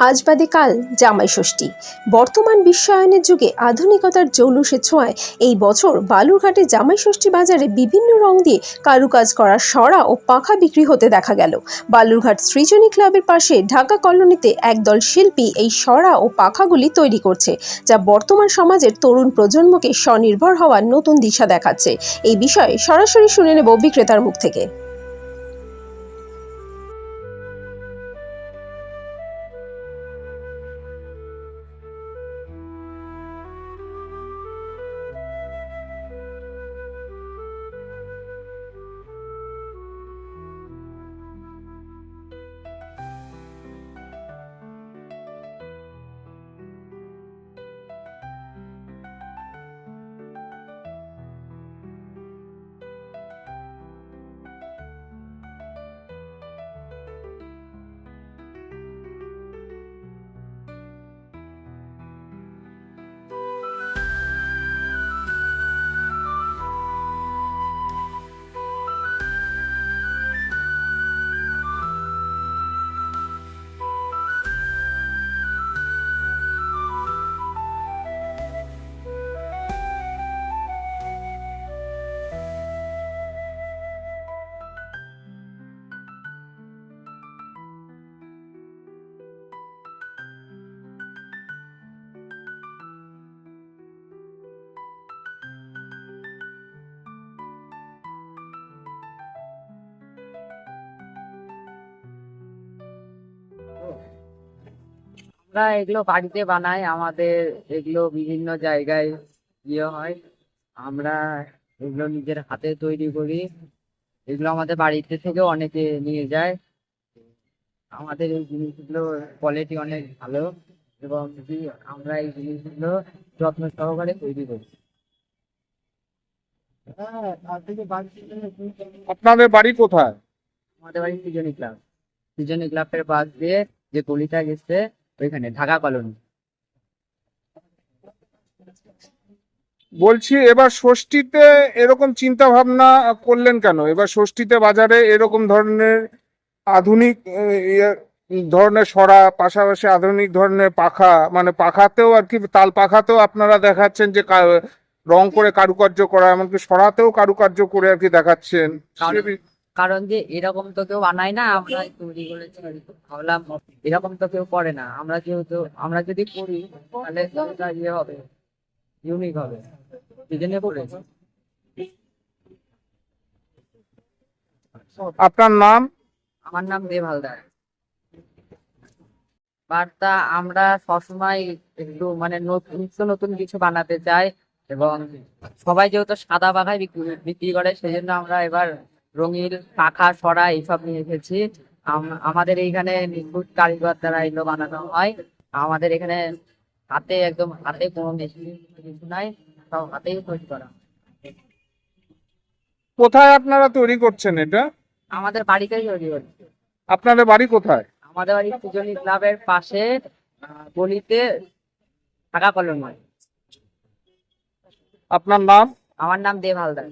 আজ বাদে কাল জামাই ষষ্ঠী। বর্তমান বিশ্বায়নের যুগে আধুনিকতার জৌলুসে ছোঁয়ায় এই বছর বালুরঘাটে জামাই ষষ্ঠী বাজারে বিভিন্ন রং দিয়ে কারুকাজ করা সরা ও পাখা বিক্রি হতে দেখা গেল। বালুরঘাট সৃজনী ক্লাবের পাশে ঢাকা কলোনিতে একদল শিল্পী এই সরা ও পাখাগুলি তৈরি করছে, যা বর্তমান সমাজের তরুণ প্রজন্মকে স্বনির্ভর হওয়ার নতুন দিশা দেখাচ্ছে। এই বিষয়ে সরাসরি শুনে নেব বিক্রেতার মুখ থেকে। আমরা এগুলো বাড়িতে বানাই আমাদের এগুলো বিভিন্ন জায়গায় ইয়ে হয়। আমরা এগুলো নিজের হাতে তৈরি করি। এগুলো আমাদের বাড়িতে থেকেও অনেকে নিয়ে যায়। আমাদের এই জিনিসগুলো কোয়ালিটি অনেক ভালো এবং আমরা এই জিনিসগুলো যত্ন সহকারে তৈরি করি। আপনাদের বাড়ি কোথায়? আমাদের বাড়ি সৃজনী ক্লাব। সৃজনী ক্লাবের পাশ দিয়ে যে গলিটা গেছে ওইখানে ঢাকা কলোনি। বলছি এবার ষষ্ঠীতে এরকম চিন্তা ভাবনা করলেন কেন? এবার ষষ্ঠীতে বাজারে এরকম ধরনের আধুনিক ইয়ে ধরনের সরা পাশাপাশি আধুনিক ধরনের পাখা মানে পাখাতেও আর কি তাল পাখাতেও আপনারা দেখাচ্ছেন যে রং করে কারুকার্য করা এমনকি সরাতেও কারুকার্য করে আর কি দেখাচ্ছেন। কারণ- যে এরকম তো কেউ বানায় না আমরা তৈরি করেছি ভাবলাম এরকম তো কেউ করে না। আমরা যেহেতু আমরা যদি করি তাহলে ইয়ে হবে ইউনিক হবে। এই জন্য করেছি। আপনার নাম? আমার নাম দেব হালদার বার্তা আমরা সবসময় একটু মানে নতুন নিত্য নতুন কিছু বানাতে চাই এবং সবাই যেহেতু সাদা বিক্রি- বিক্রি করে সেই জন্য আমরা এবার রঙিন পাখা সরা এইসব নিয়ে এসেছি। আমাদের এইখানে নিখুঁত কারিগর দ্বারা এগুলো বানানো হয়। আমাদের এখানে হাতে একদম হাতে কোনো মেশিন কিছু নাই সব হাতেই তৈরি করা কোথায় আপনারা তৈরি করছেন এটা? আমাদের বাড়িতেই তৈরি হচ্ছে। আপনাদের বাড়ি কোথায়? আমাদের বাড়ি সুজনী ক্লাবের পাশে গলিতে ঢাকা কলোনি। আপনার নাম? আমার নাম দেব হালদার।